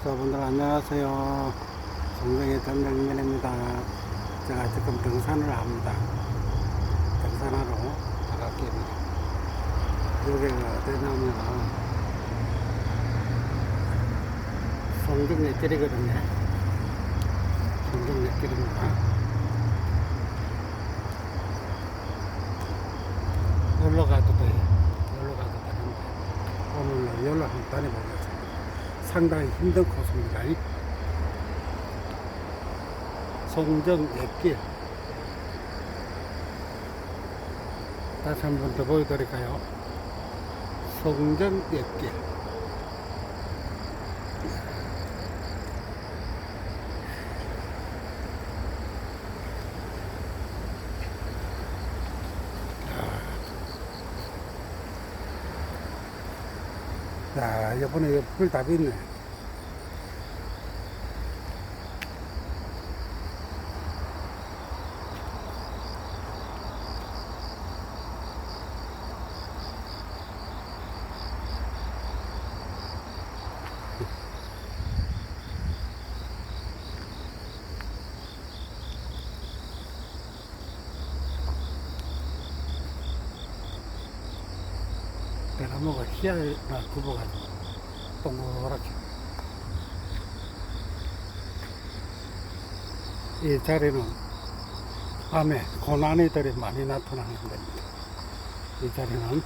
구독자분들 안녕하세요. 송정의 전정면입니다. 제가 지금 등산을 합니다. 등산하러 나갈게입니다. 여기가 어디냐면 송정역길이거든요. 송정역길입니다. 놀러 가도 돼요. 놀러 가도 되는데 오늘 놀러 한번 다녀보겠습니다. 상당히 힘든 코스입니다. 이 송정 駅다시 한 번 더 보여드릴까요? 송정 駅 자, 이번에 풀답이 있네. 대나무가 희야를 굽어가지고 동그랗게 이 자리는 밤에 고난이들이 많이 나타나는 데입니다. 이 자리는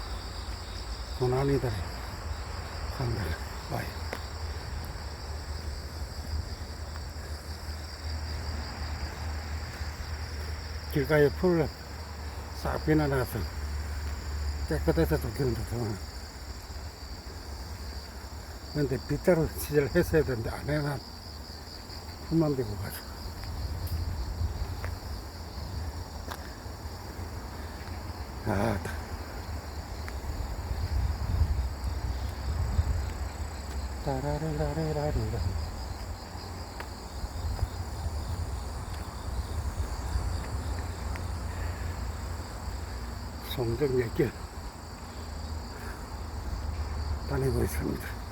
고난이들이 상당히 와요. 길가에 풀을 싹 비나나서 깨끗해서 좋기는 좋지만 근데 빗자루 시절 했어야 되는데 안 해놔 풀만 대고 가지고 아 다. 따라라라라라라 송정역길 다니고 있습니다.